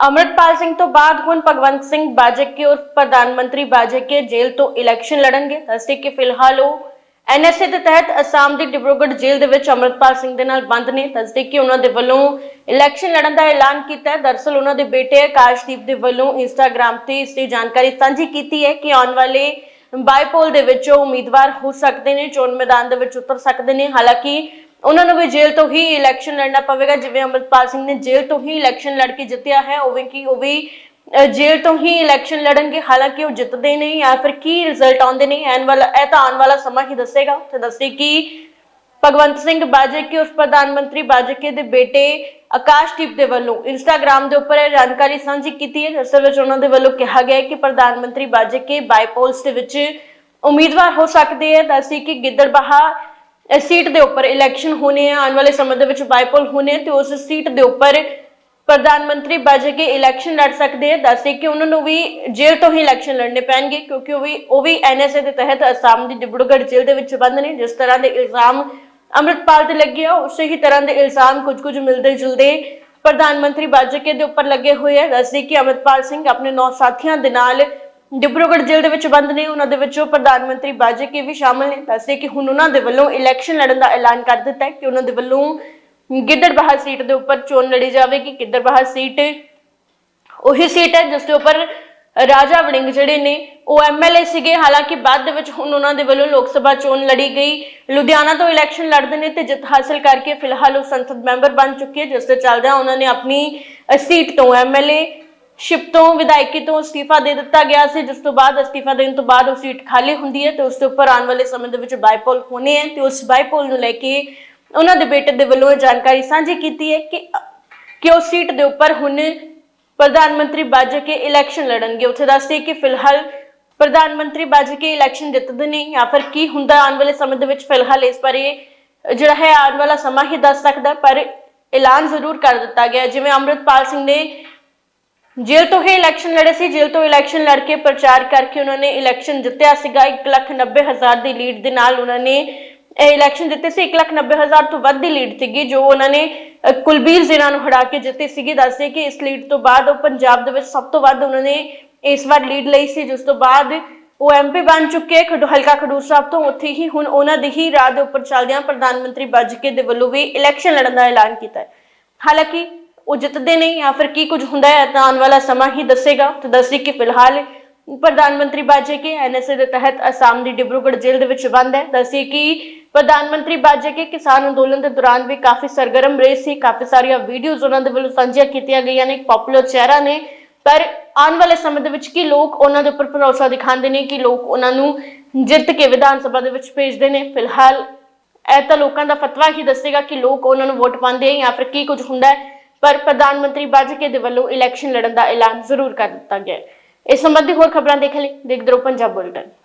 ਅਮਰਤਪਾਲ ਸਿੰਘ ਤੋਂ ਬਾਅਦ ਹੁਣ ਭਗਵੰਤ ਸਿੰਘ ਬਾਜਕੇ ਔਰ ਪ੍ਰਧਾਨ ਮੰਤਰੀ ਬਾਜਕੇ ਜੇਲ੍ਹ ਤੋਂ ਇਲੈਕਸ਼ਨ ਲੜਨਗੇ। ਦੱਸਦੇ ਕਿ ਫਿਲਹਾਲ ਉਹ ਐਨਐਸਏ ਦੇ ਤਹਿਤ ਅਸਾਮ ਦੀ ਡਿਬਰੂਗੜ੍ਹ ਜੇਲ੍ਹ ਦੇ ਵਿੱਚ ਅਮਰਤਪਾਲ ਸਿੰਘ ਦੇ ਨਾਲ ਬੰਦ ਨੇ। ਦੱਸਦੇ ਕਿ ਉਹਨਾਂ ਦੇ ਵੱਲੋਂ ਇਲੈਕਸ਼ਨ ਲੜਨ ਦਾ ਐਲਾਨ ਕੀਤਾ ਹੈ। ਦਰਸਲ ਉਹਨਾਂ ਦੇ ਬੇਟੇ ਆਕਾਸ਼ਦੀਪ ਦੇ ਵੱਲੋਂ ਇੰਸਟਾਗ੍ਰam ਤੇ ਇਸ ਦੀ ਜਾਣਕਾਰੀ ਸਾਂਝੀ ਕੀਤੀ ਹੈ ਕਿ ਆਉਣ ਵਾਲੇ ਬਾਈਪੋਲ ਦੇ ਵਿੱਚ ਉਹ ਉਮੀਦਵਾਰ ਹੋ ਸਕਦੇ ਨੇ, ਚੋਣ ਮੈਦਾਨ ਦੇ ਵਿੱਚ ਉਤਰ ਸਕਦੇ ਨੇ। ਹਾਲਾਂਕਿ ਉਹਨਾਂ ਨੂੰ ਵੀ ਜੇਲ੍ਹ ਤੋਂ ਹੀ ਇਲੈਕਸ਼ਨ ਲੜਨਾ ਪਵੇਗਾ, ਜਿਵੇਂ ਅਮਰਪਾਲ ਸਿੰਘ ਨੇ ਜੇਲ੍ਹ ਤੋਂ ਹੀ ਇਲੈਕਸ਼ਨ ਲੜ ਕੇ ਜਿੱਤਿਆ ਹੈ, ਉਵੇਂ ਕਿ ਉਹ ਵੀ ਜੇਲ੍ਹ ਤੋਂ ਹੀ ਇਲੈਕਸ਼ਨ ਲੜਨਗੇ, ਹਾਲਾਂਕਿ ਉਹ ਜਿੱਤਦੇ ਨਹੀਂ ਜਾਂ ਫਿਰ ਕੀ ਰਿਜ਼ਲਟ ਆਉਂਦੇ ਨੇ, ਐਨ ਵਾਲਾ, ਇਹ ਤਾਂ ਆਉਣ ਵਾਲਾ ਸਮਾਂ ਹੀ ਦੱਸੇਗਾ। ਤੇ ਦੱਸੇ ਕਿ ਭਗਵੰਤ ਸਿੰਘ ਬਾਜੇਕੇ ਉਸ ਪ੍ਰਧਾਨ ਮੰਤਰੀ ਬਾਜੇਕੇ ਦੇ ਬੇਟੇ ਆਕਾਸ਼ਦੀਪ ਦੇ ਵੱਲੋਂ ਇੰਸਟਾਗ੍ਰam ਦੇ ਉੱਪਰ ਇਹ ਜਾਣਕਾਰੀ ਸਾਂਝੀ ਕੀਤੀ ਹੈ, ਜਿਸ ਵਿੱਚ ਉਹਨਾਂ ਦੇ ਵੱਲੋਂ ਕਿਹਾ ਗਿਆ ਹੈ ਕਿ ਪ੍ਰਧਾਨ ਮੰਤਰੀ ਬਾਜੇਕੇ ਬਾਈਪੋਲਸ ਦੇ ਵਿੱਚ ਉਮੀਦਵਾਰ ਹੋ ਸਕਦੇ ਹੈ। ਦੱਸੀ ਕਿ ਗਿੱਦੜਬਾਹਾ ਇਸ ਸੀਟ ਦੇ ਉੱਪਰ ਇਲੈਕਸ਼ਨ ਹੋਣੇ ਆ, ਆਉਣ ਵਾਲੇ ਸਮੇਂ ਦੇ ਵਿੱਚ ਬਾਈਪੋਲ ਹੋਣੇ ਤੇ ਉਸ ਸੀਟ ਦੇ ਉੱਪਰ ਪ੍ਰਧਾਨ ਮੰਤਰੀ ਬਾਜੇਕੇ ਇਲੈਕਸ਼ਨ ਲੜ ਸਕਦੇ ਆ। ਦੱਸੇ ਕਿ ਉਹਨਾਂ ਨੂੰ ਵੀ ਜੇਲ੍ਹ ਤੋਂ ਹੀ ਇਲੈਕਸ਼ਨ ਲੜਨੇ ਪੈਣਗੇ, ਕਿਉਂਕਿ ਉਹ ਵੀ ਉਹ ਵੀ ਐਨਐਸਏ ਦੇ ਤਹਿਤ ਅਸਾਮ ਦੀ ਡਿਬੜੂਗੜ੍ਹ ਜੇਲ੍ਹ ਦੇ ਵਿੱਚ ਬੰਦ ਨੇ। ਜਿਸ ਤਰ੍ਹਾਂ ਦੇ ਇਲਜ਼ਾਮ ਅੰਮ੍ਰਿਤਪਾਲ ਤੇ ਲੱਗੇ ਆ, ਉਸੇ ਹੀ ਤਰ੍ਹਾਂ ਦੇ ਇਲਜ਼ਾਮ ਕੁਝ ਕੁਝ ਮਿਲਦੇ ਜੁਲਦੇ ਪ੍ਰਧਾਨ ਮੰਤਰੀ ਬਾਜੇਕੇ ਦੇ ਉੱਪਰ ਲੱਗੇ ਹੋਏ ਆ। ਦੱਸਦੇ ਕਿ ਅੰਮ੍ਰਿਤਪਾਲ ਸਿੰਘ ਆਪਣੇ ਨੌ ਸਾਥੀਆਂ ਦੇ ਨਾਲ ਡਿਬਰੂਗੜ੍ਹ ਜੇਲ੍ਹ ਦੇ ਵਿੱਚ ਬੰਦ ਨੇ, ਉਹਨਾਂ ਦੇ ਵਿੱਚੋਂ ਪ੍ਰਧਾਨ ਮੰਤਰੀ ਬਾਜੇਕੇ ਵੀ ਸ਼ਾਮਲ ਨੇ। ਦੱਸਦੇ ਕਿ ਹੁਣ ਉਹਨਾਂ ਦੇ ਵੱਲੋਂ ਇਲੈਕਸ਼ਨ ਲੜਨ ਦਾ ਐਲਾਨ ਕਰ ਦਿੱਤਾ ਹੈ ਕਿ ਉਹਨਾਂ ਦੇ ਵੱਲੋਂ ਗਿੱਦੜਬਾਹਾ ਸੀਟ ਦੇ ਉੱਪਰ ਚੋਣ ਲੜੀ ਜਾਵੇਗੀ। ਗਿੱਦੜਬਾਹਾ ਸੀਟ ਉਹੀ ਸੀਟ ਹੈ ਜਿਸ ਦੇ ਉੱਪਰ ਰਾਜਾ ਵੜਿੰਗ ਜਿਹੜੇ ਨੇ, ਉਹ ਐਮਐਲਏ ਸੀਗੇ। ਹਾਲਾਂਕਿ ਬਾਅਦ ਦੇ ਵਿੱਚ ਹੁਣ ਉਹਨਾਂ ਦੇ ਵੱਲੋਂ ਲੋਕ ਸਭਾ ਚੋਣ ਲੜੀ ਗਈ। ਲੁਧਿਆਣਾ ਤੋਂ ਇਲੈਕਸ਼ਨ ਲੜਦੇ ਨੇ ਤੇ ਜਿੱਤ ਹਾਸਲ ਕਰਕੇ ਫਿਲਹਾਲ ਉਹ ਸੰਸਦ ਮੈਂਬਰ ਬਣ ਚੁੱਕੇ ਜਿਸ ਦੇ ਚੱਲਦਿਆਂ ਉਹਨਾਂ ਨੇ ਆਪਣੀ ਸੀਟ ਤੋਂ ਐਮਐਲਏ ਸ਼ਿਪ ਤੋਂ, ਵਿਧਾਇਕੀ ਤੋਂ ਅਸਤੀਫਾ ਦੇ ਦਿੱਤਾ ਗਿਆ ਸੀ, ਜਿਸ ਤੋਂ ਬਾਅਦ ਅਸਤੀਫਾ ਦੇਣ ਤੋਂ ਬਾਅਦ ਉਹ ਸੀਟ ਖਾਲੀ ਹੁੰਦੀ ਹੈ ਤੇ ਉਸ ਦੇ ਉੱਪਰ ਆਉਣ ਵਾਲੇ ਸਮੇਂ ਦੇ ਵਿੱਚ ਬਾਈਪੋਲ ਹੋਣੇ ਹੈ ਤੇ ਉਸ ਬਾਈਪੋਲ ਨੂੰ ਲੈ ਕੇ ਉਹਨਾਂ ਦੇ ਬੇਟੇ ਦੇ ਵੱਲੋਂ ਜਾਣਕਾਰੀ ਸਾਂਝੀ ਕੀਤੀ ਹੈ ਕਿ ਕਿ ਉਸ ਸੀਟ ਦੇ ਉੱਪਰ ਹੁਣ ਪ੍ਰਧਾਨ ਮੰਤਰੀ ਬਾਜਕੇ ਇਲੈਕਸ਼ਨ ਲੜਨਗੇ। ਉੱਥੇ ਦੱਸਦੇ ਕਿ ਫਿਲਹਾਲ ਪ੍ਰਧਾਨ ਮੰਤਰੀ ਬਾਜਕੇ ਇਲੈਕਸ਼ਨ ਜਿੱਤਦੇ ਨੇ ਜਾਂ ਫਿਰ ਕੀ ਹੁੰਦਾ ਆਉਣ ਵਾਲੇ ਸਮੇਂ ਦੇ ਵਿੱਚ ਫਿਲਹਾਲ ਇਸ ਬਾਰੇ ਜਿਹੜਾ ਹੈ ਆਉਣ ਵਾਲਾ ਸਮਾਂ ਹੀ ਦੱਸ ਸਕਦਾ ਪਰ ਐਲਾਨ ਜ਼ਰੂਰ ਕਰ ਦਿੱਤਾ ਗਿਆ ਜਿਵੇਂ ਅੰਮ੍ਰਿਤਪਾਲ ਸਿੰਘ ਨੇ ਜੇਲ੍ਹ ਤੋਂ ਹੀ ਇਲੈਕਸ਼ਨ ਲੜੇ ਸੀ, ਜੇਲ੍ਹ ਤੋਂ ਇਲੈਕਸ਼ਨ ਲੜ ਕੇ ਪ੍ਰਚਾਰ ਕਰਕੇ ਉਹਨਾਂ ਨੇ ਇਲੈਕਸ਼ਨ ਜਿੱਤਿਆ ਸੀਗਾ 190000 ਦੀ ਲੀਡ ਦੇ ਨਾਲ ਉਹਨਾਂ ਨੇ, ਇਹ ਇਲੈਕਸ਼ਨ ਜਿੱਤੇ ਸੀ 190000 ਤੋਂ ਵੱਧ ਦੀ ਲੀਡ ਸੀਗੀ, ਜੋ ਉਹਨਾਂ ਨੇ ਕੁਲਬੀਰ ਜ਼ਿਲ੍ਹਾ ਨੂੰ ਹਰਾ ਕੇ ਜਿੱਤੇ ਸੀਗੀ। ਦੱਸਦੇ ਕਿ ਇਸ ਲੀਡ ਤੋਂ ਬਾਅਦ ਉਹ ਪੰਜਾਬ ਦੇ ਵਿੱਚ ਸਭ ਤੋਂ ਵੱਧ ਉਹਨਾਂ ਨੇ ਇਸ ਵਾਰ ਲੀਡ ਲਈ ਸੀ, ਜਿਸ ਤੋਂ ਬਾਅਦ ਉਹ ਐਮਪੀ ਬਣ ਚੁੱਕੇ, ਖਡੂ, ਹਲਕਾ ਖਡੂਰ ਸਾਹਿਬ ਤੋਂ ਉੱਥੇ ਹੀ ਹੁਣ ਉਹਨਾਂ ਦੀ ਹੀ ਰਾਹ ਦੇ ਉੱਪਰ ਚੱਲਦਿਆਂ ਪ੍ਰਧਾਨ ਮੰਤਰੀ ਬਾਜਕੇ ਦੇ ਵੱਲੋਂ ਵੀ ਇਲੈਕਸ਼ਨ ਲੜਨ ਦਾ ਐਲਾਨ ਕੀਤਾ ਹੈ। ਹਾਲਾਂਕਿ ਉਹ ਜਿੱਤਦੇ ਨਹੀਂ ਜਾਂ ਫਿਰ ਕੀ ਕੁਝ ਹੁੰਦਾ ਹੈ, ਤਾਂ ਆਉਣ ਵਾਲਾ ਸਮਾਂ ਹੀ ਦੱਸੇਗਾ। ਤੇ ਦੱਸਦੀ ਕਿ ਫਿਲਹਾਲ ਪ੍ਰਧਾਨ ਮੰਤਰੀ ਬਾਜੇਕੇ ਐਨਐਸਏ ਦੇ ਤਹਿਤ ਅਸਾਮ ਦੀ ਡਿਬਰੂਗੜ੍ਹ ਜੇਲ੍ਹ ਦੇ ਵਿੱਚ ਬੰਦ ਹੈ। ਦੱਸੀ ਕਿ ਪ੍ਰਧਾਨ ਮੰਤਰੀ ਬਾਜੇਕੇ ਕਿਸਾਨ ਅੰਦੋਲਨ ਦੇ ਦੌਰਾਨ ਵੀ ਕਾਫੀ ਸਰਗਰਮ ਰਹੇ ਸੀ। ਕਾਫੀ ਸਾਰੀਆਂ ਵੀਡੀਓਜ਼ ਉਹਨਾਂ ਦੇ ਵੱਲੋਂ ਸਾਂਝੀਆਂ ਕੀਤੀਆਂ ਗਈਆਂ ਨੇ, ਇੱਕ ਪਪੂਲਰ ਚਿਹਰਾ ਨੇ। ਪਰ ਆਉਣ ਵਾਲੇ ਸਮੇਂ ਦੇ ਵਿੱਚ ਕੀ ਲੋਕ ਉਹਨਾਂ ਦੇ ਉੱਪਰ ਭਰੋਸਾ ਦਿਖਾਉਂਦੇ ਨੇ, ਕਿ ਲੋਕ ਉਹਨਾਂ ਨੂੰ ਜਿੱਤ ਕੇ ਵਿਧਾਨ ਸਭਾ ਦੇ ਵਿੱਚ ਭੇਜਦੇ ਨੇ? ਫਿਲਹਾਲ ਇਹ ਤਾਂ ਲੋਕਾਂ ਦਾ ਫਤਵਾ ਹੀ ਦੱਸੇਗਾ ਕਿ ਲੋਕ ਉਹਨਾਂ ਨੂੰ ਵੋਟ ਪਾਉਂਦੇ ਆ ਜਾਂ ਫਿਰ ਕੀ ਕੁਝ ਹੁੰਦਾ ਹੈ। ਪਰ ਪ੍ਰਧਾਨ ਮੰਤਰੀ ਬਾਜਕੇ ਦੇ ਵੱਲੋਂ ਇਲੈਕਸ਼ਨ ਲੜਨ ਦਾ ਐਲਾਨ ਜ਼ਰੂਰ ਕਰ ਦਿੱਤਾ ਗਿਆ ਹੈ। ਇਸ ਸੰਬੰਧੀ ਹੋਰ ਖਬਰਾਂ ਦੇਖਣ ਲਈ ਦੇਖਦੇ ਰਹੋ ਪੰਜਾਬ ਬੁਲਟਨ।